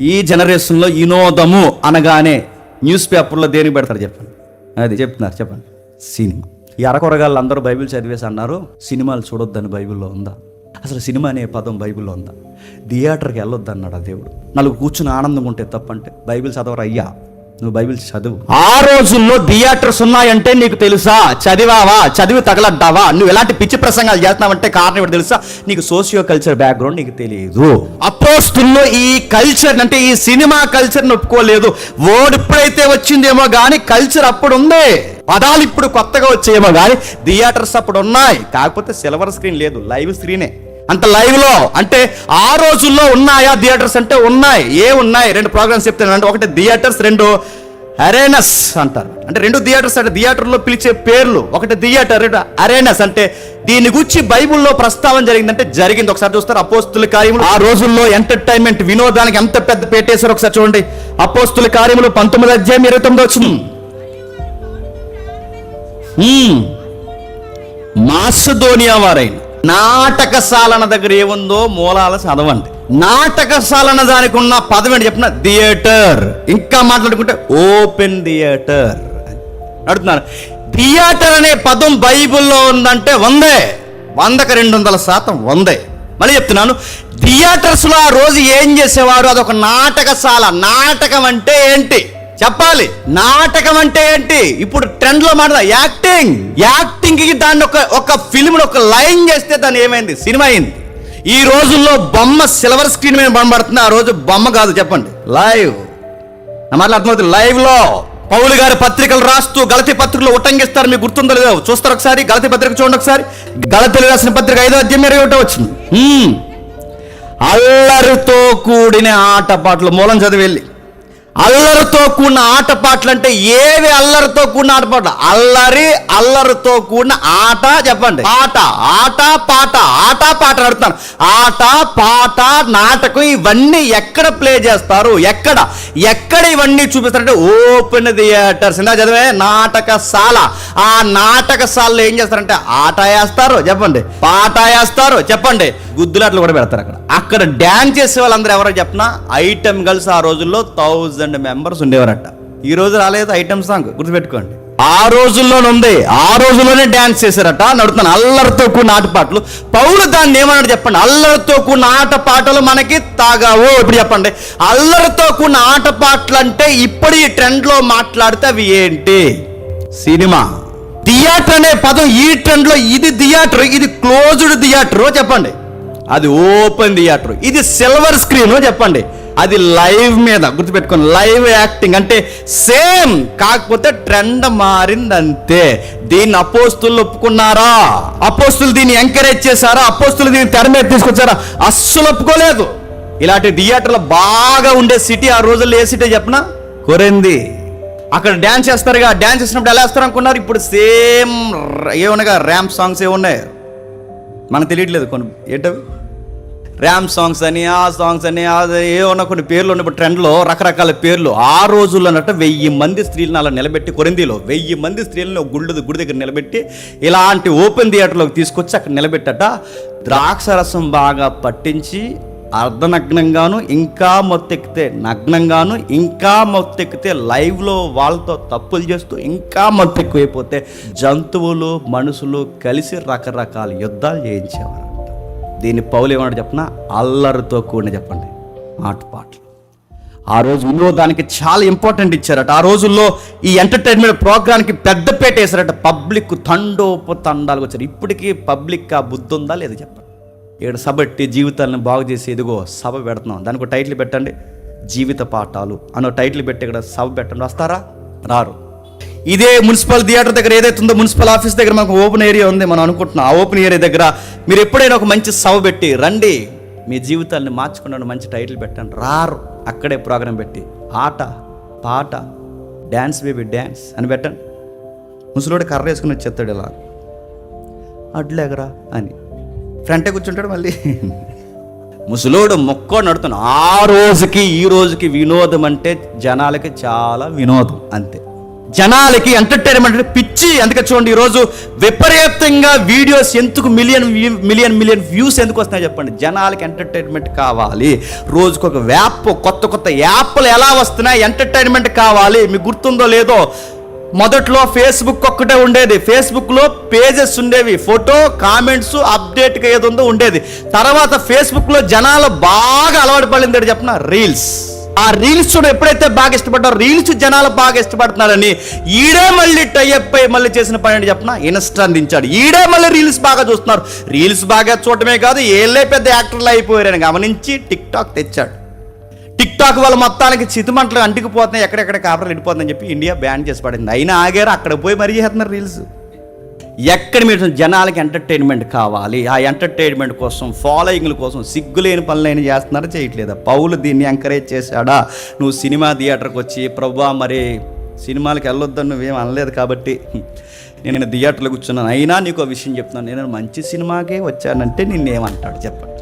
ఈ జనరేషన్లో వినోదము అనగానే న్యూస్ పేపర్లో దేనికి పెడతారు చెప్పండి? అది చెప్తున్నారు చెప్పండి. సినిమా. ఈ అరకొరగాళ్ళు అందరూ బైబిల్ చదివేసి అన్నారు సినిమాలు చూడొద్దని బైబిల్లో ఉందా? అసలు సినిమా అనే పదం బైబిల్లో ఉందా? థియేటర్కి వెళ్ళొద్దు అన్నాడు ఆ దేవుడు. నలుగు కూర్చుని ఆనందంగా ఉంటే తప్పంటే బైబిల్ చదవరు అయ్యా? నువ్వు బైబిల్ చదువు. ఆ రోజుల్లో థియేటర్స్ ఉన్నాయంటే నీకు తెలుసా? చదివావా? చదివి తగలంటావా నువ్వు ఎలాంటి పిచ్చి ప్రసంగాలు చేస్తున్నావంటే కారణం ఏంటి తెలుసా? నీకు సోషియో కల్చర్ బ్యాక్గ్రౌండ్ నీకు తెలియదు. అపోస్తుల్లో ఈ కల్చర్ అంటే ఈ సినిమా కల్చర్ ఒప్పుకోలేదు. ఓడ్ ఇప్పుడైతే వచ్చిందేమో కానీ కల్చర్ అప్పుడు ఉంది. పదాలు ఇప్పుడు కొత్తగా వచ్చేమో కానీ థియేటర్స్ అప్పుడు ఉన్నాయి. కాకపోతే సిల్వర్ స్క్రీన్ లేదు లైవ్ స్క్రీనే అంత లైవ్లో. అంటే ఆ రోజుల్లో ఉన్నాయా? థియేటర్స్ అంటే ఉన్నాయి. ఏ ఉన్నాయి? రెండు ప్రోగ్రామ్స్ చెప్తాను అంటే ఒకటి థియేటర్స్ రెండు అరేనస్ అంటారు. అంటే రెండు థియేటర్స్ అంటే థియేటర్లో పిలిచే పేర్లు. ఒకటి థియేటర్ రెండు అరేనస్ అంటే దీని గురించి బైబిల్లో ప్రస్తావన జరిగిందంటే జరిగింది. ఒకసారి చూస్తారు. అపోస్తుల కార్యములు. ఆ రోజుల్లో ఎంటర్టైన్మెంట్ వినోదానికి ఎంత పెద్ద పెట్టేశారు ఒకసారి చూడండి. అపోస్తుల కార్యములు పంతొమ్మిది అధ్యాయం ఇరవై తొమ్మిది వచ్చింది. హ్మ్. మాసధోనియా వారైన. నాటకశాలన దగ్గర ఏముందో మూలాల చదవండి. నాటకశాలన దానికి ఉన్న పదం ఏంటి చెప్పిన? థియేటర్. ఇంకా మాట్లాడుకుంటే ఓపెన్ థియేటర్ అడుగుతున్నాను థియేటర్ అనే పదం బైబిల్లో ఉందంటే వందే. వందకు రెండు వందల శాతం వందే. మళ్ళీ చెప్తున్నాను. థియేటర్స్లో ఆ రోజు ఏం చేసేవారు? అదొక నాటకశాల. నాటకం అంటే ఏంటి? చెప్పాలి. నాటకం అంటే ఏంటి? ఇప్పుడు ట్రెండ్లో మాట యాక్టింగ్ యాక్టింగ్కి దాన్ని ఒక ఒక ఫిల్మ్ ఒక లైన్ చేస్తే దాన్ని ఏమైంది? సినిమా అయింది. ఈ రోజుల్లో బొమ్మ సిల్వర్ స్క్రీన్ మీద బొమ్మబడుతుంది ఆ రోజు బొమ్మ కాదు చెప్పండి. లైవ్ నా మాటలు అర్థమవుతుంది. లైవ్లో పౌలు గారి పత్రికలు రాస్తూ గలతి పత్రికలు ఉట్టంగిస్తారు మీకు గుర్తుందో లేదో చూస్తారు ఒకసారి. గలతి పత్రిక చూడండి ఒకసారి. గలతలు రాసిన పత్రిక ఐదో అధ్యాయం ఇరవై ఒకటో వచ్చింది. అల్లరితో కూడిన ఆటపాటలు మూలం చదివి వెళ్ళి అల్లరితో కూడిన ఆటపాటలు అంటే ఏవి అల్లరితో కూడిన ఆటపాటలు? అల్లరి అల్లరితో కూడిన ఆట చెప్పండి. ఆట ఆట పాట. ఆట పాట అడుగుతాను ఆట పాట నాటకం ఇవన్నీ ఎక్కడ ప్లే చేస్తారు? ఎక్కడ? ఎక్కడ ఇవన్నీ చూపిస్తారంటే ఓపెన్ థియేటర్స్ ఇందా చదివే నాటకశాల. ఆ నాటకశాలలో ఏం చేస్తారంటే ఆట వేస్తారు చెప్పండి. పాట వేస్తారు చెప్పండి. గుద్దులాట్లు కూడా పెడతారు అక్కడ. అక్కడ డ్యాన్స్ చేసే వాళ్ళందరూ ఎవరో చెప్పిన? ఐటమ్ గర్ల్స్ ఆ రోజుల్లో థౌజండ్ మెంబర్స్ ఉండేవారట. ఈ రోజు రాలేదు ఐటమ్ సాంగ్ గుర్తుపెట్టుకోండి. ఆ రోజుల్లోనే ఉంది. ఆ రోజుల్లోనే డ్యాన్స్ చేశారట. నడుతున్నాను అల్లరితో కూడిన ఆటపాటలు పౌలు దాన్ని ఏమన్నాడు చెప్పండి? అల్లరితో కూడిన ఆటపాటలు మనకి తాగావు. ఇప్పుడు చెప్పండి. అల్లరితో కూడిన ఆటపాటలు అంటే ఇప్పుడు ఈ ట్రెండ్లో మాట్లాడితే అవి ఏంటి? సినిమా. థియేటర్ అనే పదం ఈ ట్రెండ్లో ఇది థియేటర్ ఇది క్లోజ్డ్ థియేటర్ చెప్పండి. అది ఓపెన్ థియేటర్. ఇది సిల్వర్ స్క్రీన్ చెప్పండి. అది లైవ్ మీద గుర్తుపెట్టుకోండి లైవ్ యాక్టింగ్ అంటే సేమ్ కాకపోతే ట్రెండ్ మారిందంతే. దీన్ని అపోస్తులు ఒప్పుకున్నారా? అపోస్తులు దీన్ని ఎంకరేజ్ చేశారా? అపోస్తులు దీన్ని తెర మీద తీసుకొచ్చారా? అస్సలు ఒప్పుకోలేదు. ఇలాంటి థియేటర్లు బాగా ఉండే సిటీ ఆ రోజుల్లో ఏ సిటీ చెప్పనా? కొరింది. అక్కడ డ్యాన్స్ చేస్తారుగా డ్యాన్స్ చేసినప్పుడు ఎలా వేస్తారు అనుకున్నారు? ఇప్పుడు సేమ్ ఏమనగా ర్యాంప్ సాంగ్స్ ఏమున్నాయి? ఉన్నాయి మనకు తెలియట్లేదు కొన్ని ఏంటవి? ర్యామ్ సాంగ్స్ అని ఆ సాంగ్స్ అని ఏమన్నా కొన్ని పేర్లు ఉన్నప్పుడు ట్రెండ్లో రకరకాల పేర్లు. ఆ రోజుల్లో అన్నట్టు వెయ్యి మంది స్త్రీలను అలా నిలబెట్టి కొరిందీలో వెయ్యి మంది స్త్రీలను గుళ్ళు గుడి గుడి దగ్గర నిలబెట్టి ఇలాంటి ఓపెన్ థియేటర్లోకి తీసుకొచ్చి అక్కడ నిలబెట్టట. ద్రాక్షరసం బాగా పట్టించి అర్ధనగ్నంగాను ఇంకా మొత్తెక్కితే నగ్నంగాను ఇంకా మొత్తెక్కితే లైవ్లో వాళ్ళతో తప్పులు చేస్తూ ఇంకా మొత్తెక్కువైపోతే జంతువులు మనుషులు కలిసి రకరకాల యుద్ధాలు చేయించేవారు. దీన్ని పౌలు ఏమన్నాడు చెప్పిన? అల్లరితో కూడిన చెప్పండి. ఆటపాటలు ఆ రోజు వినోదానికి చాలా ఇంపార్టెంట్ ఇచ్చారట. ఆ రోజుల్లో ఈ ఎంటర్టైన్మెంట్ ప్రోగ్రామ్కి పెద్దపేట వేశారట. పబ్లిక్ తండోపు తండాలు వచ్చారు. ఇప్పటికీ పబ్లిక్ ఆ బుద్ధి ఉందా లేదా చెప్పండి. ఇక్కడ సభ పెట్టి జీవితాలను బాగు చేసి ఇదిగో సభ పెడుతున్నాం. దానికి టైటిల్ పెట్టండి. జీవిత పాఠాలు అన్న టైటిల్ పెట్టి ఇక్కడ సభ పెట్టండి వస్తారా రారు. ఇదే మున్సిపల్ థియేటర్ దగ్గర ఏదైతే ఉందో మున్సిపల్ ఆఫీస్ దగ్గర మనకు ఓపెన్ ఏరియా ఉంది మనం అనుకుంటున్నాం. ఆ ఓపెన్ ఏరియా దగ్గర మీరు ఎప్పుడైనా ఒక మంచి సభ పెట్టి రండి మీ జీవితాన్ని మార్చుకున్నాను మంచి టైటిల్ పెట్టండి. రారు అక్కడే ప్రోగ్రాం పెట్టి ఆట పాట డ్యాన్స్ బేబీ డ్యాన్స్ అని పెట్టండి. ముసలోడు కర్ర వేసుకుని వచ్చేస్తాడు ఇలా. అడ్లేగరా అని. ఫ్రంటే కూర్చుంటాడు మళ్ళీ. ముసలోడు మొక్క నడుతున్నాడు. ఆ రోజుకి ఈ రోజుకి వినోదం అంటే జనాలకి చాలా వినోదం అంతే. జనాలకి ఎంటర్టైన్మెంట్ పిచ్చి. అందుకే చూడండి ఈరోజు విపరీతంగా వీడియోస్ ఎందుకు మిలియన్ మిలియన్ మిలియన్ వ్యూస్ ఎందుకు వస్తున్నాయి చెప్పండి. జనాలకి ఎంటర్టైన్మెంట్ కావాలి. రోజుకు ఒక యాప్ కొత్త కొత్త యాప్లు ఎలా వస్తున్నాయి? ఎంటర్టైన్మెంట్ కావాలి. మీకు గుర్తుందో లేదో మొదట్లో ఫేస్బుక్ ఒక్కటే ఉండేది. ఫేస్బుక్లో పేజెస్ ఉండేవి. ఫోటో కామెంట్స్ అప్డేట్గా ఏదో ఉందో ఉండేది. తర్వాత ఫేస్బుక్లో జనాలు బాగా అలవాటు పడింది చెప్పిన? రీల్స్ ఆ రీల్స్ చూడ ఎప్పుడైతే బాగా ఇష్టపడ్డారో రీల్స్ జనాలు బాగా ఇష్టపడుతున్నారని ఈడే మళ్ళీ టైఅప్ మళ్ళీ చేసిన పని అంటే చెప్పిన? ఇన్స్టా అందించాడు ఈడే మళ్ళీ రీల్స్ బాగా చూస్తున్నారు. రీల్స్ బాగా చూడటమే కాదు ఏళ్ళే పెద్ద యాక్టర్లు అయిపోయారని గమనించి టిక్ టాక్ తెచ్చాడు. టిక్ టాక్ వల్ల మొత్తానికి చితిమంటలు అంటుకుపోతున్నాయి ఎక్కడెక్కడ కాపర్లు వెళ్ళిపోతుందని చెప్పి ఇండియా బ్యాన్ చేసి పడింది. అయినా ఆగారు అక్కడ పోయి మరీ చేస్తున్నారు రీల్స్. ఎక్కడ మీరు జనాలకి ఎంటర్టైన్మెంట్ కావాలి. ఆ ఎంటర్టైన్మెంట్ కోసం ఫాలోయింగ్ల కోసం సిగ్గులేని పనులైన చేస్తున్నారా? చేయట్లేదా? పౌలు దీన్ని ఎంకరేజ్ చేశాడా? నువ్వు సినిమా థియేటర్కి వచ్చి ప్రభా మరి సినిమాలకు వెళ్ళొద్దని నువ్వేం అనలేదు కాబట్టి నేను థియేటర్లో కూర్చున్నాను. అయినా నీకు ఒక విషయం చెప్తున్నాను. నేను మంచి సినిమాకే వచ్చానంటే నిన్నేమంటాడు? చెప్పండి.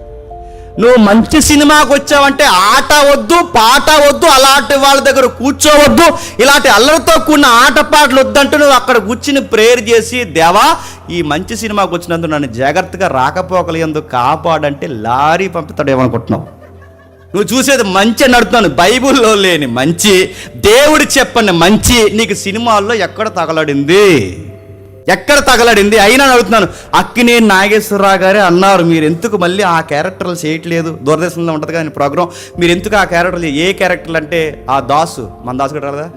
నువ్వు మంచి సినిమాకి వచ్చావంటే ఆట వద్దు పాట వద్దు అలాంటి వాళ్ళ దగ్గర కూర్చోవద్దు. ఇలాంటి అల్లరితో కూడిన ఆట పాటలు వద్దంటూ నువ్వు అక్కడ కూర్చుని ప్రేయర్ చేసి దేవా ఈ మంచి సినిమాకి వచ్చినందుకు నన్ను జాగ్రత్తగా రాకపోకలు ఎందుకు కాపాడంటే లారీ పంపుతాడు ఏమనుకుంటున్నావు నువ్వు చూసేది మంచి నడుతున్నాను బైబిల్లో లేని మంచి దేవుడు చెప్పని మంచి నీకు సినిమాల్లో ఎక్కడ తగలడింది? ఎక్కడ తగలడింది? అయినా అడుగుతున్నాను అక్కినే నాగేశ్వరరావు గారే అన్నారు. మీరు ఎందుకు మళ్ళీ ఆ క్యారెక్టర్లు చేయట్లేదు? దూరదర్శనంలో ఉంటుంది కానీ ప్రోగ్రామ్ మీరు ఎందుకు ఆ క్యారెక్టర్లు ఏ క్యారెక్టర్లు అంటే ఆ దాసు మన దాసు కూడా కదా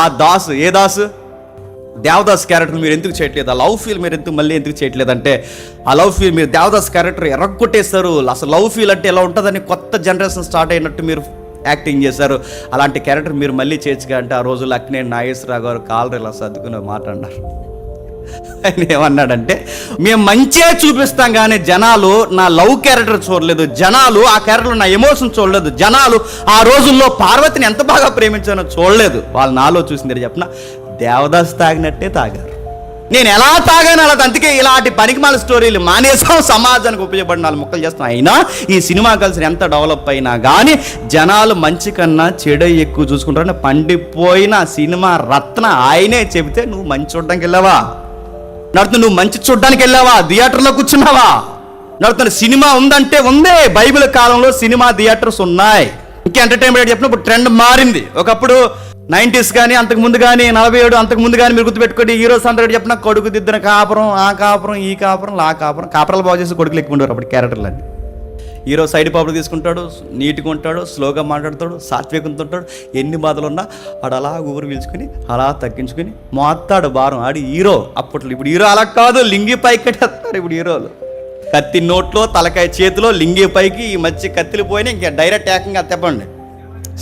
ఆ దాసు ఏ దాసు? దేవదాస్ క్యారెక్టర్ మీరు ఎందుకు చేయట్లేదు? ఆ లవ్ ఫీల్ మీరు ఎందుకు మళ్ళీ ఎందుకు చేయట్లేదు అంటే ఆ లవ్ ఫీల్ మీరు దేవదాస్ క్యారెక్టర్ ఎర్రగొట్టేస్తారు అసలు లవ్ ఫీల్ అంటే ఎలా ఉంటుందని కొత్త జనరేషన్ స్టార్ట్ అయినట్టు మీరు యాక్టింగ్ చేశారు. అలాంటి క్యారెక్టర్ మీరు మళ్ళీ చేయొచ్చుగా అంటే ఆ రోజుల్లో అక్కినే నాగేశ్వరరావు గారు కాలర్ ఇలా సర్దుకుని మాట అన్నారు. ఆయన ఏమన్నాడంటే మేము మంచిగా చూపిస్తాం కానీ జనాలు నా లవ్ క్యారెక్టర్ చూడలేదు. జనాలు ఆ క్యారెక్టర్ నా ఎమోషన్ చూడలేదు. జనాలు ఆ రోజుల్లో పార్వతిని ఎంత బాగా ప్రేమించానో చూడలేదు. వాళ్ళు నాలో చూసింది చెప్పిన దేవదాస్ తాగినట్టే తాగారు. నేను ఎలా తాగాను అలా అందుకే ఇలాంటి పనికిమాల స్టోరీలు మానేసాం. సమాజానికి ఉపయోగపడిన ముక్కలు చేస్తాం. అయినా ఈ సినిమా కలిసి ఎంత డెవలప్ అయినా కానీ జనాలు మంచి కన్నా చెడు ఎక్కువ చూసుకుంటారని పండిపోయిన సినిమా రత్న ఆయనే చెబితే నువ్వు మంచి చూడడానికి వెళ్ళావా? నడుతు నువ్వు మంచి చూడ్డానికి వెళ్ళావా? థియేటర్లో కూర్చున్నావా? నడుతున్న సినిమా ఉందంటే ఉందే. బైబిల్ కాలంలో సినిమా థియేటర్స్ ఉన్నాయి. ఇంకా ఎంటర్టైన్మెంట్ చెప్పినప్పుడు ట్రెండ్ మారింది. ఒకప్పుడు నైంటీస్ కానీ అంతకు ముందు కానీ నలభై ఏడు అంతకు ముందు కానీ మీరు గుర్తుపెట్టుకోండి హీరోస్ అందరూ చెప్పిన కొడుకు దిద్దిన కాపురం ఆ కాపురం ఈ కాపురం ఆ కాపురం కాపురాలు బాగు చేసి కొడుకులు ఎక్కువ ఉండేవారు అప్పుడు క్యారెక్టర్లు అన్నీ హీరో సైడ్ పాపలు తీసుకుంటాడు నీట్గా ఉంటాడు స్లోగా మాట్లాడతాడు సాత్వికంతో ఉంటాడు ఎన్ని బాధలు ఉన్నా ఆడు అలా ఊరు పీల్చుకుని అలా తగ్గించుకుని మోస్తాడు భారం. ఆడి హీరో అప్పట్లో. ఇప్పుడు హీరో అలా కాదు లింగి పైకెట్టేస్తారు ఇప్పుడు హీరోలు. కత్తి నోట్లో తలకాయ చేతిలో లింగి పైకి ఈ మధ్య కత్తిలు పోయినా ఇంకా డైరెక్ట్ ఏకంగా తెప్పండి.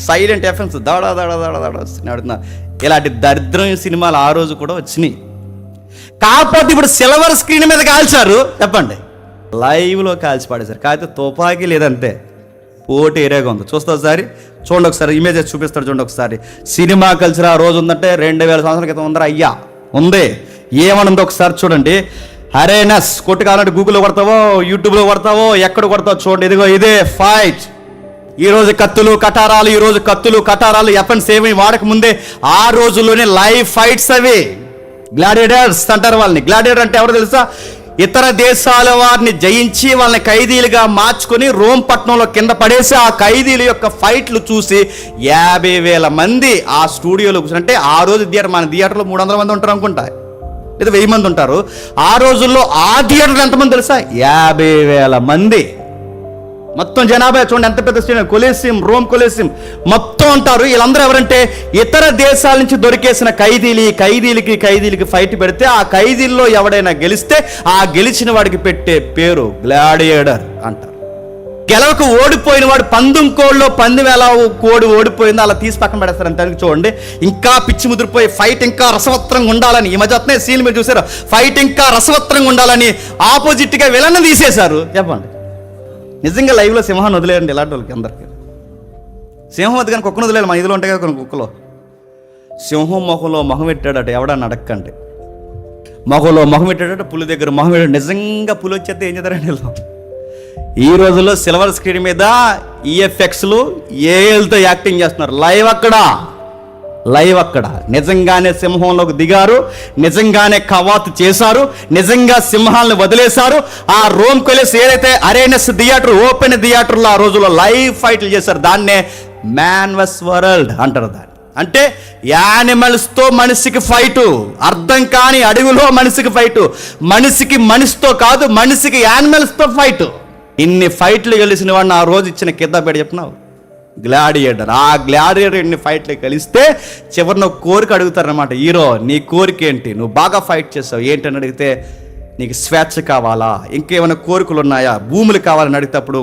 సైలెంట్ ఎఫెన్స్ దాడ దాడ దాడ దాడ వస్తున్నాయి. అడుగుతున్నా ఇలాంటి దరిద్రం సినిమాలు ఆ రోజు కూడా వచ్చినాయి. కాకపోతే ఇప్పుడు సిల్వర్ స్క్రీన్ మీద కాల్చారు. చెప్పండి లైవ్లో కాల్చి పాడేశారు. కాకపోతే తుపాకీ లేదంతే పోటీ ఏరియాగా ఉంది. చూస్తా ఒకసారి. చూడండి ఒకసారి. ఇమేజెస్ చూపిస్తాడు చూడండి ఒకసారి. సినిమా కల్చర్ ఆ రోజు ఉందంటే రెండు వేల సంవత్సరాల క్రితం ఉందరా అయ్యా. ఉంది. ఏమనుంది ఒకసారి చూడండి. హరేనస్ కొట్టు కావాలంటే గూగుల్లో కొడతావో యూట్యూబ్లో కొడతావో ఎక్కడ కొడతావో చూడండి. ఇదిగో ఇదే ఫైట్ ఈరోజు కత్తులు కటారాలు ఈరోజు కత్తులు కటారాలు ఎఫెన్స్ ఏమి వాడకముందే ఆ రోజుల్లోనే లైవ్ ఫైట్స్ అవి. గ్లాడియేటర్స్ అంటారు వాళ్ళని. గ్లాడియేటర్ అంటే ఎవరు తెలుసా? ఇతర దేశాల వారిని జయించి వాళ్ళని ఖైదీలుగా మార్చుకొని రోమ్ పట్టణంలో కింద పడేసి ఆ ఖైదీల యొక్క ఫైట్లు చూసి యాభై వేల మంది ఆ స్టూడియోలో కూర్చుని అంటే ఆ రోజు థియేటర్ మన థియేటర్లో మూడు వందల మంది ఉంటారు అనుకుంటా. లేదా వెయ్యి మంది ఉంటారు. ఆ రోజుల్లో ఆ థియేటర్ ఎంతమంది తెలుసా? యాభై వేల మంది. మొత్తం జనాభా చూడండి ఎంత పెద్ద స్టేడియం? కొలేసియం రోమ్ కొలేసియం. మొత్తం అంటారు. వీళ్ళందరూ ఎవరంటే ఇతర దేశాల నుంచి దొరికేసిన ఖైదీలు ఈ ఖైదీలకి ఖైదీలకి ఫైట్ పెడితే ఆ ఖైదీల్లో ఎవడైనా గెలిస్తే ఆ గెలిచిన వాడికి పెట్టే పేరు గ్లాడియేటర్ అంటారు. గెలవకు ఓడిపోయిన వాడు పందుం కోడిలో పందెం ఎలా కోడి ఓడిపోయిందో అలా తీసి పక్కన పెడతారు అంతే చూడండి. ఇంకా పిచ్చి ముదిరిపోయి ఫైట్ ఇంకా రసవత్రంగా ఉండాలని ఈ మధ్య వస్తున్నాయి సీన్ మీరు చూసారు ఫైట్ ఇంకా రసవత్రంగా ఉండాలని ఆపోజిట్గా విలన్ తీసేశారు. చెప్పండి. నిజంగా లైవ్లో సింహాన్ని వదిలేయండి ఇలాంటి వాళ్ళకి అందరికి. సింహం అది కానీ కుక్కను వదిలేదు మా ఇదిలో ఉంటాయి కదా కొన్ని కుక్కలో. సింహం మొహంలో మొహం పెట్టాడట ఎవడని అడక్కండి. మొహంలో మొహం పెట్టాడట పులి దగ్గర మొహం పెట్టాడు. నిజంగా పులి వచ్చేస్తే ఏం చేస్తారండి వీళ్ళు? ఈ రోజుల్లో సిల్వర్ స్క్రీన్ మీద ఈఎఫ్ఎక్స్లు ఏఎల్తో యాక్టింగ్ చేస్తున్నారు? లైవ్ అక్కడ. లైవ్ అక్కడ. నిజంగానే సింహంలోకి దిగారు నిజంగానే కవాతు చేశారు నిజంగా సింహాలను వదిలేశారు. ఆ రోమ్ కొలిస్ ఏదైతే అరేనస్ థియేటర్ ఓపెన్ థియేటర్లో ఆ రోజుల్లో లైవ్ ఫైట్లు చేశారు దాన్నే మ్యాన్ వస్ వరల్డ్ అంటారు దాన్ని. అంటే యానిమల్స్తో మనిషికి ఫైటు అర్థం కాని అడవిలో మనిషికి ఫైటు మనిషికి మనిషితో కాదు మనిషికి యానిమల్స్తో ఫైటు. ఇన్ని ఫైట్లు గెలిచిన వాడిని ఆ రోజు ఇచ్చిన కింద పెట్టి చెప్పినావు? గ్లాడియేటర్. ఆ గ్లాడియేటర్ ఎన్ని ఫైట్లు కలిస్తే చివరిన ఒక కోరిక అడుగుతారనమాట హీరో నీ కోరిక ఏంటి? నువ్వు బాగా ఫైట్ చేస్తావు ఏంటని అడిగితే నీకు స్వేచ్ఛ కావాలా? ఇంకేమైనా కోరికలు ఉన్నాయా? భూములు కావాలని అడిగితే అప్పుడు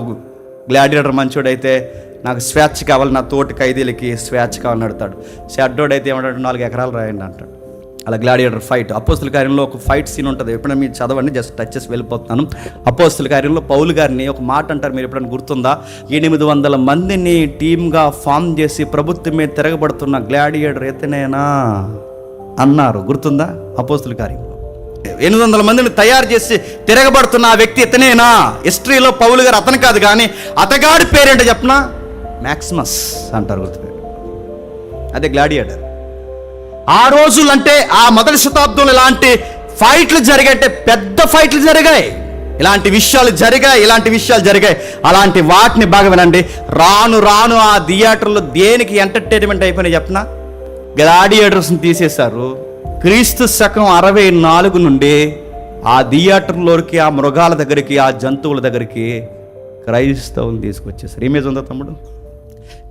గ్లాడియేటర్ మంచోడైతే నాకు స్వేచ్ఛ కావాలి. నా తోటి ఖైదీలకి స్వేచ్ఛ కావాలని అడుగుతాడు. షడ్డోడైతే ఏమంటాడు? నాలుగు ఎకరాలు రాయండి అంటాడు. అలా గ్లాడియేటర్ ఫైట్. అపోస్తుల కార్యంలో ఒక ఫైట్ సీన్ ఉంటుంది. ఎప్పుడైనా మీరు చదవండి జస్ట్ టచ్ చేసి వెళ్ళిపోతున్నాను. అపోస్తుల కార్యంలో పౌలు గారిని ఒక మాట అంటారు మీరు ఎప్పుడైనా గుర్తుందా? ఎనిమిది వందల మందిని టీమ్గా ఫామ్ చేసి ప్రభుత్వం మీద తిరగబడుతున్న గ్లాడియేటర్ ఎతనేనా? అన్నారు. గుర్తుందా? అపోస్తుల కార్యంలో. ఎనిమిది వందల మందిని తయారు చేసి తిరగబడుతున్న ఆ వ్యక్తి ఇతనేనా హిస్టరీలో పౌలు గారు అతను కాదు కానీ అతగాడి పేరేంటో చెప్పనా? మ్యాక్సిమస్ అంటారు గుర్తుపేరు. అదే గ్లాడియేటర్. ఆ రోజులంటే ఆ మొదటి శతాబ్దంలో ఇలాంటి ఫైట్లు జరిగాయంటే పెద్ద ఫైట్లు జరిగాయి. ఇలాంటి విషయాలు జరిగాయి ఇలాంటి విషయాలు జరిగాయి. అలాంటి వాటిని బాగా వినండి. రాను రాను ఆ థియేటర్లో దేనికి ఎంటర్టైన్మెంట్ అయిపోయినాయి చెప్పనా గ్లాడియేటర్స్ని తీసేశారు. క్రీస్తు శకం అరవై నాలుగు నుండి ఆ థియేటర్లోకి ఆ మృగాల దగ్గరికి ఆ జంతువుల దగ్గరికి క్రైస్తవులు తీసుకొచ్చేసారు ఇమేజ్ ఉందా తమ్ముడు?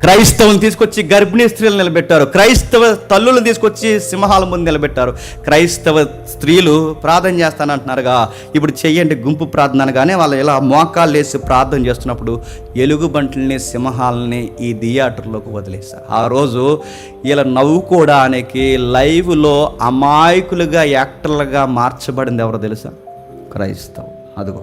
క్రైస్తవుని తీసుకొచ్చి గర్భిణీ స్త్రీలు నిలబెట్టారు. క్రైస్తవ తల్లులను తీసుకొచ్చి సింహాల ముందు నిలబెట్టారు. క్రైస్తవ స్త్రీలు ప్రార్థన చేస్తానంటున్నారుగా. ఇప్పుడు చెయ్యండి గుంపు ప్రార్థన అనగానే వాళ్ళు ఇలా మోకాలు వేసి ప్రార్థన చేస్తున్నప్పుడు ఎలుగుబంట్లని సింహాలని ఈ థియేటర్లోకి వదిలేశారు ఆ రోజు ఇలా నవ్వుకోవడానికి లైవ్లో అమాయకులుగా యాక్టర్లుగా మార్చబడింది ఎవరో తెలుసా? క్రైస్తవం. అదిగో.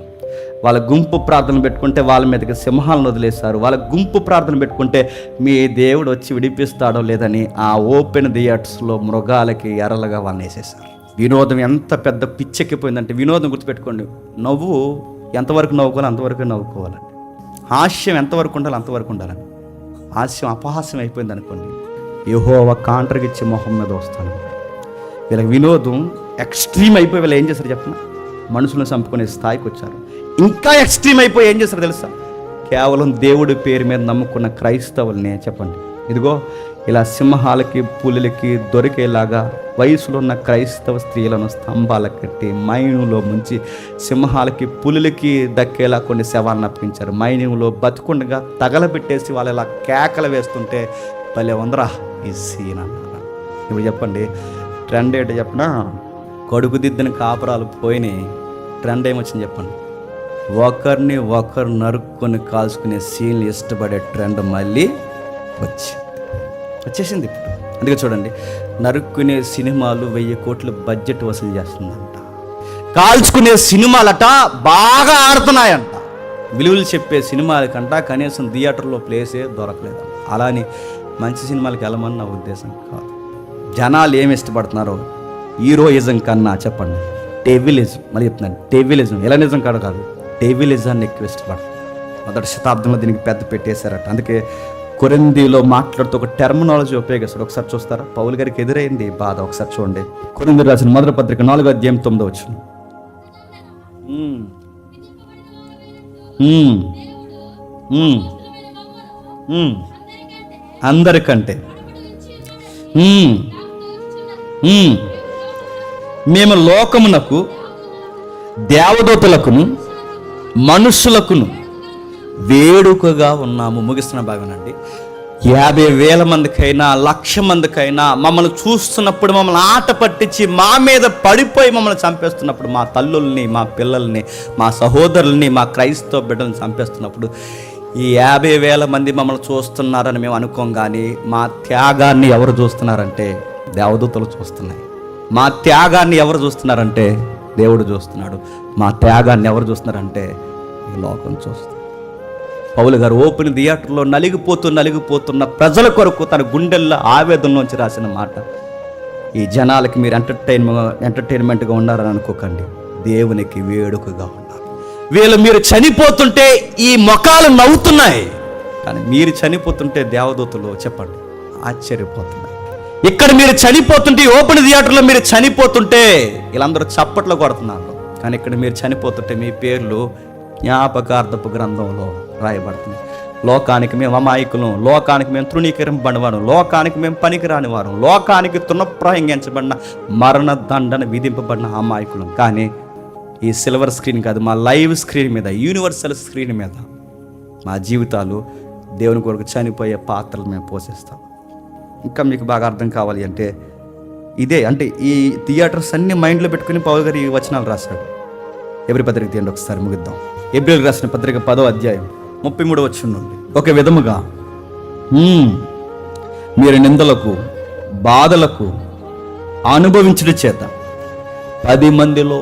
వాళ్ళ గుంపు ప్రార్థన పెట్టుకుంటే వాళ్ళ మీదకి సింహాలను వదిలేశారు. వాళ్ళ గుంపు ప్రార్థన పెట్టుకుంటే మీ దేవుడు వచ్చి విడిపిస్తాడో లేదని ఆ ఓపెన్ థియేటర్స్లో మృగాలకి ఎరలుగా వాళ్ళని వేసేసారు వినోదం ఎంత పెద్ద పిచ్చెక్కిపోయిందంటే వినోదం గుర్తుపెట్టుకోండి. నవ్వు ఎంతవరకు నవ్వుకోవాలి అంతవరకు నవ్వుకోవాలండి. హాస్యం ఎంతవరకు ఉండాలి అంతవరకు ఉండాలండి. హాస్యం అపహాస్యం అయిపోయింది అనుకోండి. యహోవ కాంట్రగిచ్చి మొహం మీద వస్తాను వీళ్ళకి వినోదం ఎక్స్ట్రీమ్ అయిపోయి వీళ్ళు ఏం చేస్తారు చెప్పిన మనుషులను చంపుకునే స్థాయికి వచ్చారు. ఇంకా ఎక్స్ట్రీమ్ అయిపోయి ఏం చేస్తారు తెలుసా? కేవలం దేవుడి పేరు మీద నమ్ముకున్న క్రైస్తవుల్ని చెప్పండి. ఇదిగో ఇలా సింహాలకి పులులకి దొరికేలాగా వయసులో ఉన్న క్రైస్తవ స్త్రీలను స్తంభాలు కట్టి మైనులో ముంచి సింహాలకి పులులకి దక్కేలా కొన్ని శవాలను అప్పించారు మైనులో బతుకుండగా తగలబెట్టేసి వాళ్ళు ఇలా కేకలు వేస్తుంటే భలే ఉందరా ఈ సీన్ అన్నారు ఇప్పుడు చెప్పండి ట్రెండ్ ఏంటో చెప్పినా? కడుగు దిద్దిన కాపురాలు పోయినాయి. ట్రెండ్ ఏమొచ్చింది చెప్పండి. ఒకరిని ఒకరు నరుక్కొని కాల్చుకునే సీన్లు ఇష్టపడే ట్రెండ్ మళ్ళీ వచ్చింది వచ్చేసింది ఇప్పుడు. అందుకే చూడండి నరుక్కునే సినిమాలు వెయ్యి కోట్ల బడ్జెట్ వసూలు చేస్తుందంట. కాల్చుకునే సినిమాలట బాగా ఆడుతున్నాయంట. విలువలు చెప్పే సినిమాలకంట కనీసం థియేటర్లో ప్లేసే దొరకలేదు. అలాని మంచి సినిమాలకి వెళ్ళమని నా ఉద్దేశం కాదు. జనాలు ఏమి ఇష్టపడుతున్నారో హీరోయిజం కన్నా చెప్పండి. టెవిలిజం మళ్ళీ చెప్తున్నాను టెవిలిజం ఎలా నిజం కాదు కాదు. టెవిలిజాన్ని ఎక్కువ ఇష్టపడతారు మొదటి శతాబ్దంలో దీనికి పెద్ద పెట్టేశారట. అందుకే కొరిందిలో మాట్లాడుతూ ఒక టెర్మినాలజీ ఉపయోగిస్తారు ఒకసారి చూస్తారా? పౌలు గారికి ఎదురైంది బాధ. ఒకసారి చూడండి. కొరింది రాసిన మొదటి పత్రిక నాలుగో అధ్యాయం తొమ్మిదో వచ్చిన అందరికంటే. మేము లోకమునకు దేవదూతలకును మనుషులకును. వేడుకగా ఉన్నాము. ముగిస్తున్న భాగనండి యాభై వేల మందికైనా లక్ష మందికైనా మమ్మల్ని చూస్తున్నప్పుడు మమ్మల్ని ఆట పట్టించి మా మీద పడిపోయి మమ్మల్ని చంపేస్తున్నప్పుడు మా తల్లుల్ని మా పిల్లల్ని మా సహోదరుల్ని మా క్రైస్తవ బిడ్డల్ని చంపేస్తున్నప్పుడు ఈ యాభై వేల మంది మమ్మల్ని చూస్తున్నారని మేము అనుకోం కానీ మా త్యాగాన్ని ఎవరు చూస్తున్నారంటే దేవదూతలు చూస్తున్నాయి. మా త్యాగాన్ని ఎవరు చూస్తున్నారంటే దేవుడు చూస్తున్నాడు. మా త్యాగాన్ని ఎవరు చూస్తున్నారంటే ఈ లోకం చూస్తుంది. పౌలు గారు ఓపెన్ థియేటర్లో నలిగిపోతూ నలిగిపోతున్న ప్రజల కొరకు తన గుండెల్లో ఆవేదనలోంచి రాసిన మాట. ఈ జనాలకి మీరు ఎంటర్టైన్మెంట్ ఎంటర్టైన్మెంట్గా ఉన్నారని అనుకోకండి. దేవునికి వేడుకగా ఉన్నారు వీళ్ళు మీరు చనిపోతుంటే ఈ మొఖాలు నవ్వుతున్నాయి. కానీ మీరు చనిపోతుంటే దేవదూతలు చెప్పండి ఆశ్చర్యపోతున్నాయి. ఇక్కడ మీరు చనిపోతుంటే ఓపెన్ థియేటర్లో మీరు చనిపోతుంటే వీళ్ళందరూ చప్పట్లు కొడుతున్నారు. కానీ ఇక్కడ మీరు చనిపోతుంటే మీ పేర్లు జ్ఞాపకార్థపు గ్రంథంలో రాయబడుతుంది. లోకానికి మేము అమాయకులం లోకానికి మేము తృణీకరింపబడినవారు లోకానికి మేము పనికిరాని వారు లోకానికి తృణప్రాయంగించబడిన మరణ దండన విధింపబడిన అమాయకులం. కానీ ఈ సిల్వర్ స్క్రీన్ కాదు మా లైవ్ స్క్రీన్ మీద యూనివర్సల్ స్క్రీన్ మీద మా జీవితాలు దేవుని కొరకు చనిపోయే పాత్రలు మేము పోషిస్తాం. ఇంకా మీకు బాగా అర్థం కావాలి అంటే ఇదే అంటే ఈ థియేటర్స్ అన్ని మైండ్లో పెట్టుకుని పౌల్ గారు ఈ వచనాలు రాశాడు ఎవరి పత్రిక తీయండి ఒకసారి ముగిద్దాం. ఏప్రిల్ రాసిన పత్రిక పదో అధ్యాయం ముప్పై మూడు వచ్చిన నుండి. ఒక విధముగా మీరు నిందలకు బాధలకు అనుభవించడం చేత పది మందిలో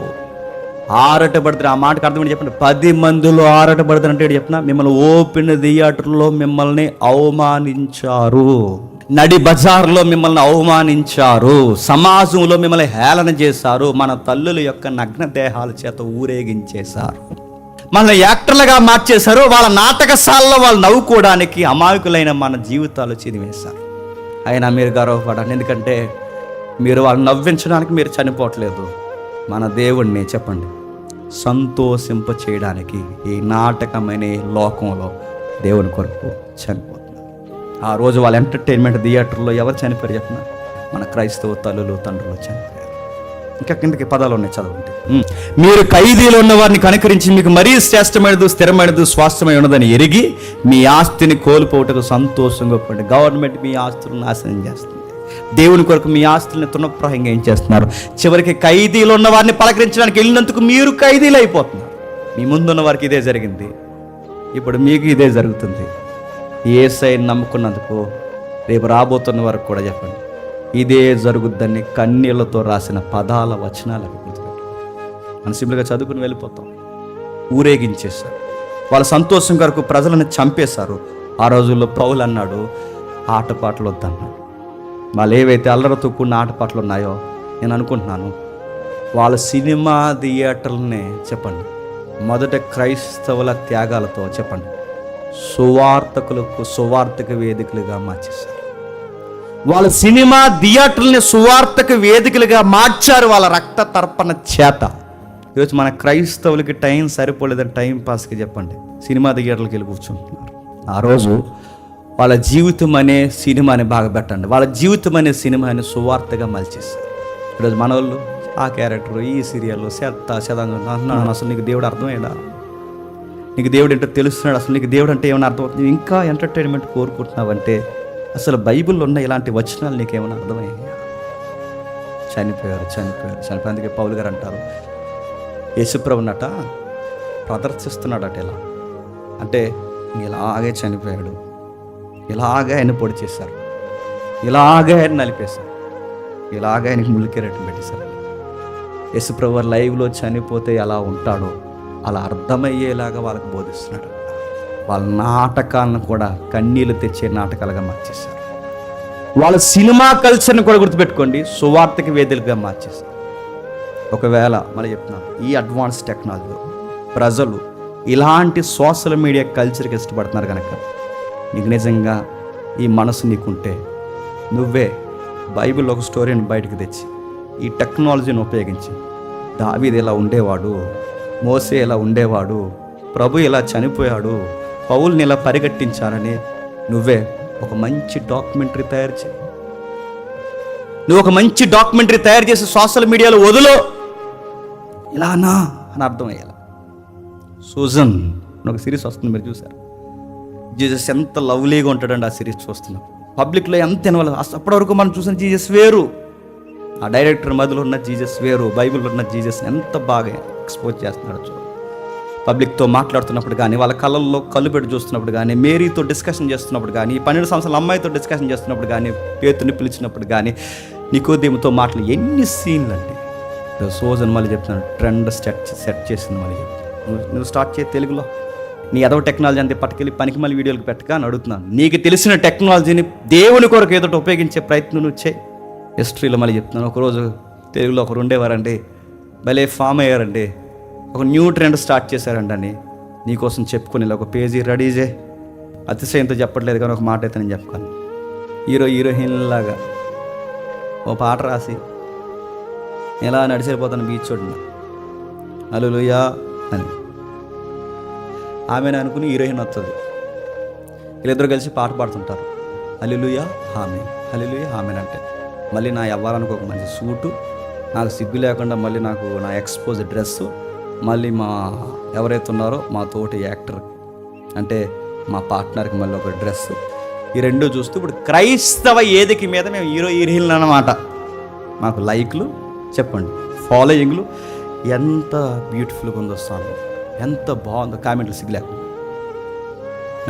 ఆరటపడతారు. ఆ మాటకు అర్థం చెప్పండి? పది మందిలో ఆరటపడతారు అంటే చెప్పిన? మిమ్మల్ని ఓపెన్ థియేటర్లో మిమ్మల్ని అవమానించారు. నడి బజార్లో మిమ్మల్ని అవమానించారు సమాజంలో మిమ్మల్ని హేళన చేశారు మన తల్లుల యొక్క నగ్న దేహాల చేత ఊరేగించేశారు. మనల్ని యాక్టర్లుగా మార్చేశారు వాళ్ళ నాటకశాలలో వాళ్ళు నవ్వుకోవడానికి అమాయకులైన మన జీవితాలు చినివేశారు అయినా మీరు గర్వపడాలి ఎందుకంటే మీరు వాళ్ళని నవ్వించడానికి మీరు చనిపోవట్లేదు. మన దేవుణ్ణి చెప్పండి. సంతోషింప చేయడానికి ఈ నాటకమైన లోకంలో దేవుని కొరకు చనిపోతుంది ఆ రోజు వాళ్ళ ఎంటర్టైన్మెంట్ థియేటర్లో ఎవరు చనిపోయారు చెప్పిన? మన క్రైస్తవ తల్లులు తండ్రులు చనిపోయారు. ఇంకా కిందకి పదాలు ఉన్నాయి చదవండి. మీరు ఖైదీలో ఉన్న వారిని కనుకరించి మీకు మరీ శ్రేష్టమైనది స్థిరమైనది స్వాస్థ్యమై ఉన్నదని ఎరిగి మీ ఆస్తిని కోల్పోవటకు సంతోషంగా పడి గవర్నమెంట్ మీ ఆస్తులను నాశనం చేస్తుంది. దేవుని కొరకు మీ ఆస్తుల్ని తృణప్రాయంగా ఏం చేస్తున్నారు? చివరికి ఖైదీలు ఉన్న వారిని పలకరించడానికి వెళ్ళినందుకు మీరు ఖైదీలు అయిపోతున్నారు మీ ముందున్న వారికి ఇదే జరిగింది. ఇప్పుడు మీకు ఇదే జరుగుతుంది. ఏసై నమ్ముకున్నందుకు రేపు రాబోతున్న వరకు కూడా చెప్పండి. ఇదే జరుగుద్దని కన్నీళ్ళతో రాసిన పదాల వచనాలు అవి మనం సింపుల్గా చదువుకుని వెళ్ళిపోతాం. ఊరేగించేశారు. వాళ్ళ సంతోషం కొరకు ప్రజలను చంపేశారు. ఆ రోజుల్లో పౌలు అన్నాడు ఆటపాటలు వద్దన్నాడు. వాళ్ళు ఏవైతే అల్లరితో కూడిన ఆటపాటలు ఉన్నాయో నేను అనుకుంటున్నాను వాళ్ళ సినిమా థియేటర్లనే చెప్పండి. మొదట క్రైస్తవుల త్యాగాలతో చెప్పండి. సువార్తకులకు సువార్తక వేదికలుగా మార్చేశారు. వాళ్ళ సినిమా థియేటర్ని సువార్తక వేదికలుగా మార్చారు వాళ్ళ రక్త తర్పణ చేత. ఈరోజు మన క్రైస్తవులకి టైం సరిపోలేదని టైం పాస్కి చెప్పండి. సినిమా థియేటర్లకు వెళ్ళి కూర్చుంటున్నారు. ఆ రోజు వాళ్ళ జీవితం అనే సినిమాని బాగా పెట్టండి. వాళ్ళ జీవితం అనే సినిమాని సువార్తగా మలిచేస్తారు ఈరోజు మన వాళ్ళు ఆ క్యారెక్టర్ ఈ సీరియల్ సెత్త శతాంగం అసలు నీకు దేవుడు అర్థమయ్యాడా? నీకు దేవుడు ఏంటో తెలుస్తున్నాడు. అసలు నీకు దేవుడు అంటే ఏమైనా అర్థమవుతుంది? ఇంకా ఎంటర్టైన్మెంట్ కోరుకుంటున్నావంటే అసలు బైబిల్లో ఉన్న ఇలాంటి వచనాలు నీకేమైనా అర్థమయ్యాయా? చనిపోయారు చనిపోయారు చనిపోయి అందుకే పౌలు గారు అంటారు యేసుప్రభునట ప్రదర్శిస్తున్నాడట ఇలా. అంటే ఇలాగే చనిపోయాడు ఇలాగే ఆయన పొడి చేశారు ఇలాగే ఆయన నలిపేశారు ఇలాగే ఆయనకి ములికెరటం పెట్టేశారు. యేసుప్రభు లైవ్లో చనిపోతే ఎలా ఉంటాడో అలా అర్థమయ్యేలాగా వాళ్ళకి బోధిస్తున్నాడు. వాళ్ళ నాటకాలను కూడా కన్నీళ్ళు తెచ్చే నాటకాలుగా మార్చేశారు. వాళ్ళ సినిమా కల్చర్ని కూడా గుర్తుపెట్టుకోండి సువార్తకి వేదికగా మార్చేశారు. ఒకవేళ మళ్ళీ చెప్తున్నాను ఈ అడ్వాన్స్ టెక్నాలజీలో ప్రజలు ఇలాంటి సోషల్ మీడియా కల్చర్కి ఇష్టపడుతున్నారు కనుక నీకు నిజంగా ఈ మనసు నీకుంటే నువ్వే బైబిల్ ఒక స్టోరీని బయటకు తెచ్చి ఈ టెక్నాలజీని ఉపయోగించి దావీది ఇలా ఉండేవాడు మోసే ఇలా ఉండేవాడు. ప్రభు ఇలా చనిపోయాడు. పౌల్ని ఇలా పరిగెట్టించారని నువ్వే ఒక మంచి డాక్యుమెంటరీ తయారు చేయి. నువ్వు ఒక మంచి డాక్యుమెంటరీ తయారు చేసి సోషల్ మీడియాలో వదులు. ఇలానా అని అర్థమయ్యేలా సూజన్ అని ఒక సిరీస్ వస్తుంది మీరు చూసారు జీసస్ ఎంత లవ్లీగా ఉంటాడండి ఆ సిరీస్ చూస్తున్నాం పబ్లిక్లో ఎంత ఇన్వాల్వ్ అప్పటివరకు అప్పటి వరకు మనం చూసిన జీజస్ వేరు. ఆ డైరెక్టర్ మధ్యలో ఉన్న జీజస్ వేరు బైబిల్లో ఉన్న జీజస్ ఎంత బాగా ఎక్స్పోజ్ చేస్తున్నాడు చూడు. పబ్లిక్తో మాట్లాడుతున్నప్పుడు కానీ వాళ్ళ కళ్ళల్లో కళ్ళు పెట్టి చూస్తున్నప్పుడు కానీ మేరీతో డిస్కషన్ చేస్తున్నప్పుడు కానీ ఈ పన్నెండు సంవత్సరాల అమ్మాయితో డిస్కషన్ చేస్తున్నప్పుడు కానీ పేతుని పిలిచినప్పుడు కానీ నికోదేముతో మాటలు ఎన్ని సీన్లు అంటే సోజన్ మళ్ళీ చెప్తున్నాను ట్రెండ్ సెట్ సెట్ చేసింది మళ్ళీ చెప్తున్నాను నువ్వు నువ్వు స్టార్ట్ చేయి తెలుగులో. నీ ఏదో టెక్నాలజీ అంతే పట్టుకెళ్ళి పనికి మళ్ళీ వీడియోలకు పెట్టక అని అడుగుతున్నాను. నీకు తెలిసిన టెక్నాలజీని దేవుని కొరకు ఏదో ఉపయోగించే ప్రయత్నం నువ్వు చేయి. హిస్టరీలో మళ్ళీ చెప్తున్నాను. ఒకరోజు తెలుగులో ఒకరు ఉండేవారండి. భలే ఫామ్ అయ్యారండి. ఒక న్యూ ట్రెండ్ స్టార్ట్ చేశారంటని నీకోసం చెప్పుకునేలా ఒక పేజీ రెడీ చేయి. అతిశయంతో చెప్పట్లేదు కానీ ఒక మాట అయితే నేను చెప్పగలను హీరో హీరోయిన్ లాగా ఓ పాట రాసి ఎలా నడిచిపోతాను బీచ్ చూడండి అలులుయా అని. ఆమెను అనుకుని హీరోయిన్ వస్తుంది వీళ్ళిద్దరు కలిసి పాట పాడుతుంటారు. అలిలుయా హామీ అలిలుయా హామీన్ అంటే మళ్ళీ నా ఎవ్వాలనుకో ఒక మంచి సూటు నాకు సిగ్గు లేకుండా మళ్ళీ నాకు నా ఎక్స్పోజ్ డ్రెస్సు మళ్ళీ మా ఎవరైతే ఉన్నారో మా తోటి యాక్టర్ అంటే మా పార్ట్నర్కి మళ్ళీ ఒక డ్రెస్ ఈ రెండు చూస్తూ ఇప్పుడు క్రైస్తవ ఏదికి మీద మేము హీరో హీరోయిన్లు అన్నమాట. మాకు లైక్లు చెప్పండి ఫాలోయింగ్లు. ఎంత బ్యూటిఫుల్గా ఉందో సాంగ్. ఎంత బాగుందో కామెంట్లు సిగ్గులేకుండా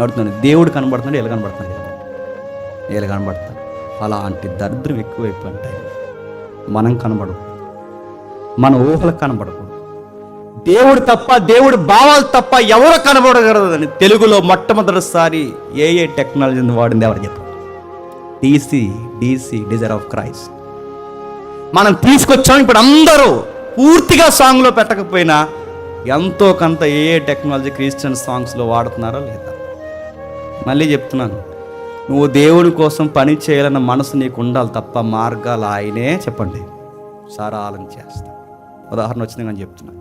నడుతున్నాను దేవుడు కనబడుతున్నాడు ఎలా కనబడుతున్నాడు ఎలా కనబడతాడు అలాంటి దరిద్రం ఎక్కువైపోయి మనం కనబడవు మన ఊహలకు కనబడకూడదు. దేవుడు తప్ప దేవుడు భావాలు తప్ప ఎవరు కనబడగలదని తెలుగులో మొట్టమొదటిసారి ఏ ఏ టెక్నాలజీని వాడింది ఎవరు చెప్పారు? DC DC desire of Christ మనం తీసుకొచ్చాం ఇప్పుడు అందరూ పూర్తిగా సాంగ్లో పెట్టకపోయినా ఎంతో కొంత ఏ ఏ టెక్నాలజీ క్రిస్టియన్ సాంగ్స్లో వాడుతున్నారో లేదా? మళ్ళీ చెప్తున్నాను నువ్వు దేవుని కోసం పని చేయాలన్న మనసు నీకు ఉండాలి తప్ప మార్గాలు ఆయనే చెప్పండి. సారాలను చేస్తా. ఉదాహరణ వచ్చింది కానీ చెప్తున్నా.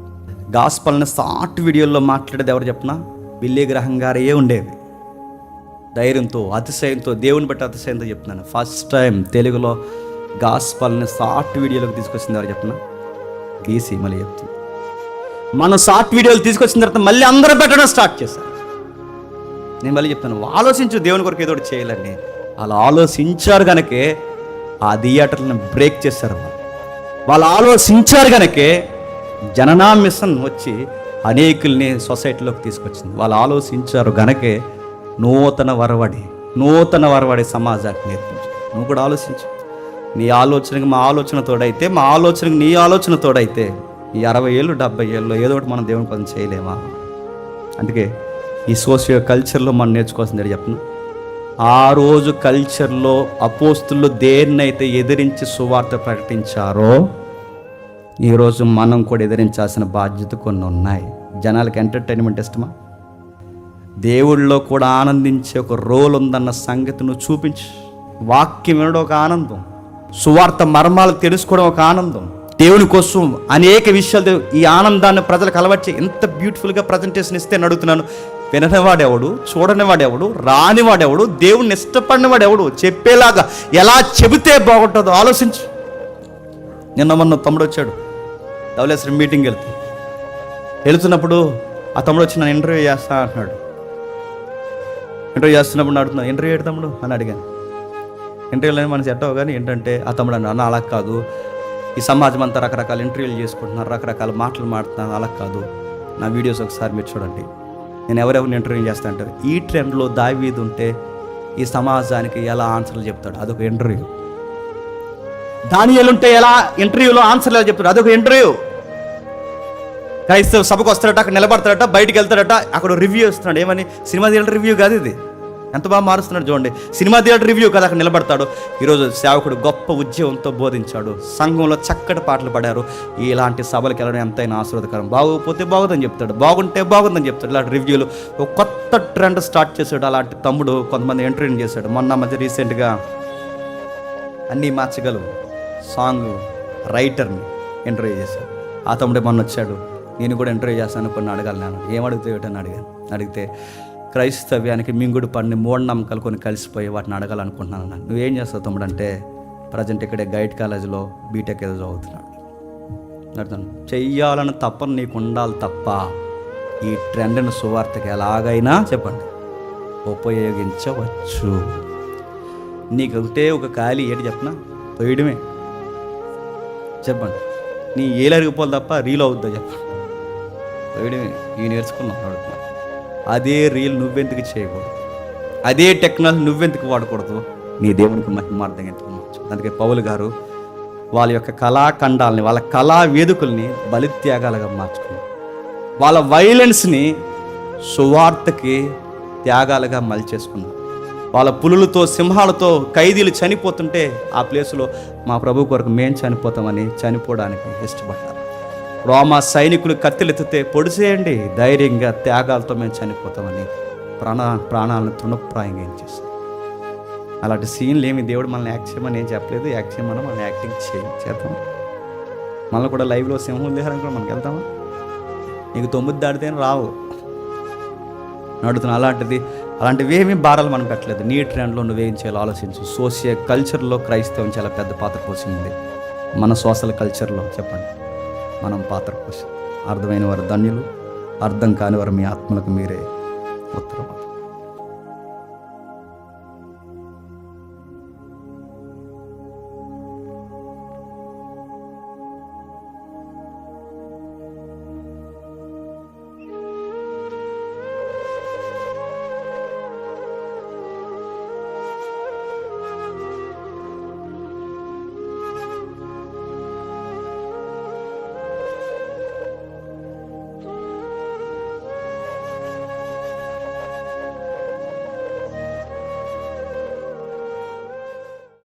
గాస్పల్ని షార్ట్ వీడియోల్లో మాట్లాడేది ఎవరు చెప్పినా బిల్లీ గ్రహం గారే ఉండేది. ధైర్యంతో అతిశయంతో దేవుని బట్టి అతిశయంతో చెప్తున్నాను. ఫస్ట్ టైం తెలుగులో గాస్పల్ని షార్ట్ వీడియోలోకి తీసుకొచ్చింది ఎవరు చెప్పిన డీసీ మళ్ళీ చెప్తుంది మనం షార్ట్ వీడియోలు తీసుకొచ్చిన తర్వాత మళ్ళీ అందరూ పెట్టడం స్టార్ట్ చేశారు. నేను మళ్ళీ చెప్తాను ఆలోచించు దేవుని కొరకు ఏదో ఒకటి చేయాలని. అలా ఆలోచించారు కనుకే ఆ థియేటర్లను బ్రేక్ చేశారు వాళ్ళు ఆలోచించారు కనుకే జననా మిషన్ వచ్చి అనేకుల్ని సొసైటీలోకి తీసుకొచ్చింది. వాళ్ళు ఆలోచించారు గనకే నూతన వరవడి నూతన వరవడి సమాజానికి నేర్పించు నువ్వు కూడా ఆలోచించు. నీ ఆలోచనకి మా ఆలోచన తోడైతే మా ఆలోచనకి నీ ఆలోచన తోడైతే ఈ అరవై ఏళ్ళు డెబ్బై ఏళ్ళు ఏదో ఒకటి మనం దేవుని పని చేయలేమా? అందుకే ఈ సోషియో కల్చర్లో మనం నేర్చుకోవాల్సింది ఏంటి ఆ రోజు కల్చర్లో అపోస్తులు దేన్నైతే ఎదిరించి సువార్త ప్రకటించారో ఈరోజు మనం కూడా ఎదిరించాల్సిన బాధ్యత కొన్ని ఉన్నాయి. జనాలకి ఎంటర్టైన్మెంట్ ఇష్టమా? దేవుళ్ళలో కూడా ఆనందించే ఒక రోల్ ఉందన్న సంగతి నువ్వు చూపించు. వాక్యం వినడం ఒక ఆనందం. సువార్త మర్మాలు తెలుసుకోవడం ఒక ఆనందం. దేవుని కోసం అనేక విషయాలు ఈ ఆనందాన్ని ప్రజలకు అలవర్చి ఎంత బ్యూటిఫుల్గా ప్రజెంటేషన్ ఇస్తే అని అడుగుతున్నాను. విననివాడెవడు? చూడనివాడెవడు? రానివాడెవడు? దేవుణ్ణి ఇష్టపడినవాడెవడు? చెప్పేలాగా ఎలా చెబితే బాగుంటుందో ఆలోచించు. నిన్న మొన్న తమ్ముడు వచ్చాడు. ధవలేశ్వరం మీటింగ్ వెళ్తే. వెళుతున్నప్పుడు ఆ తమ్ముడు వచ్చి నన్ను ఇంటర్వ్యూ చేస్తా అంటున్నాడు. ఇంటర్వ్యూ చేస్తున్నప్పుడు అడుగుతున్నాను ఇంటర్వ్యూ ఏంటి తమ్ముడు? అని అడిగాను. ఇంటర్వ్యూలో మన సెట్ కానీ ఏంటంటే ఆ తమ్ముడు అన్న అలా కాదు. ఈ సమాజం అంతా రకరకాల ఇంటర్వ్యూలు చేసుకుంటున్నారు రకరకాల మాటలు మాడుతున్నారు అలా కాదు. నా వీడియోస్ ఒకసారి మీరు చూడండి. నేను ఎవరెవరిని ఇంటర్వ్యూ చేస్తా అంటారు? ఈ ట్రెండ్లో దావీది ఉంటే ఈ సమాజానికి ఎలా ఆన్సర్లు చెప్తాడు? అదొక ఇంటర్వ్యూ దానియాలు ఉంటే ఎలా ఇంటర్వ్యూలో ఆన్సర్లు ఎలా చెప్తాడు? అదొక ఇంటర్వ్యూ క్రైస్తవ సభకు వస్తాడట అక్కడ నిలబడతాడట బయటికి వెళ్తాడట అక్కడ రివ్యూ ఇస్తున్నాడు. ఏమని? సినిమా థియేటర్ రివ్యూ కాదు ఇది. ఎంత బాగా మారుస్తున్నాడు చూడండి. సినిమా థియేటర్ రివ్యూ కదా అక్కడ నిలబడతాడు. ఈరోజు సేవకుడు గొప్ప ఉద్యమంతో బోధించాడు. సంఘంలో చక్కటి పాటలు పాడారు. ఇలాంటి సభలకు వెళ్ళడం ఎంతైనా ఆశీర్వదకరం. బాగోకపోతే బాగుందని చెప్తాడు. బాగుంటే బాగుందని చెప్తాడు. ఇలాంటి రివ్యూలు ఒక కొత్త ట్రెండ్ స్టార్ట్ చేశాడు. అలాంటి తమ్ముడు కొంతమంది ఎంట్రీ చేశాడు. మొన్న మధ్య రీసెంట్గా అన్నీ మార్చగలవు సాంగ్ రైటర్ని ఇంటర్వ్యూ చేశాడు. ఆ తమ్ముడే మొన్న వచ్చాడు. నేను కూడా ఇంటర్వ్యూ చేస్తాను. కొన్ని అడగాలి నేను ఏం అడిగితే ఏటని అడిగాను. అడిగితే క్రైస్తవ్యానికి మింగుడు పడిన మూఢనమ్మకాలు కొన్ని కలిసిపోయి వాటిని అడగాలనుకుంటున్నాను అన్నాను నువ్వేం చేస్తావు తమ్ముడు అంటే ప్రజెంట్ ఇక్కడే గైడ్ కాలేజీలో బీటెక్ ఏదో చదువుతున్నాడు. అర్థం? చెయ్యాలని తప్పన నీకు ఉండాలి తప్ప ఈ ట్రెండ్ని సువార్తకి ఎలాగైనా చెప్పండి. ఉపయోగించవచ్చు. నీకు ఒకటే ఒక ఖాళీ ఏంటి చెప్పనా? పోయడమే. చెప్పండి. నీ ఏలరిగిపోవాలి తప్ప రీల్ అవుద్దా చెప్పండి. పోయడమే. ఈ నేర్చుకున్నాం అడుగుతున్నాను అదే రీల్ నువ్వెందుకు చేయకూడదు? అదే టెక్నాలజీ నువ్వెందుకు వాడకూడదు? నీ దేవునికి మహిమార్థం ఎందుకు మార్చు. అందుకే పౌలు గారు వాళ్ళ యొక్క కళాఖండాలని వాళ్ళ కళా వేదికల్ని బలిత్యాగాలుగా మార్చుకున్నారు. వాళ్ళ వైలెన్స్ని సువార్తకి త్యాగాలుగా మలిచేసుకున్నారు. వాళ్ళ పులులతో సింహాలతో ఖైదీలు చనిపోతుంటే ఆ ప్లేసులో మా ప్రభు కొరకు మేం చనిపోతామని చనిపోవడానికి ఇష్టపడ్డారు. రోమా సైనికులు కత్తిలెత్తితే పొడిసేయండి ధైర్యంగా త్యాగాలతో మేము చనిపోతామని ప్రాణ ప్రాణాలను తృణప్రాయంగా ఏం చేస్తాం? అలాంటి సీన్లు ఏమి దేవుడు మనల్ని యాక్ట్ చేయమని ఏం చెప్పలేదు. యాక్ట్ చేయమని మనం యాక్టింగ్ చేయి చేద్దాం. మళ్ళీ కూడా లైవ్లో సింహం దేహారం కూడా మనకి వెళ్తామా నీకు తొమ్మిది దాడితేనే రావు. నడుతున్న అలాంటిది అలాంటివి ఏమీ భారాలు మనం పెట్టలేదు. నీ ట్రెండ్లో నువ్వేం చేయాలో ఆలోచించు. సోషియల్ కల్చర్లో క్రైస్తవం చాలా పెద్ద పాత్ర పోసింది మన సోషల్ కల్చర్లో చెప్పండి. మనం పాత్ర పోసి. అర్థమైన వారు ధన్యులు అర్థం కాని వారు మీ ఆత్మలకు మీరే ఉత్తరం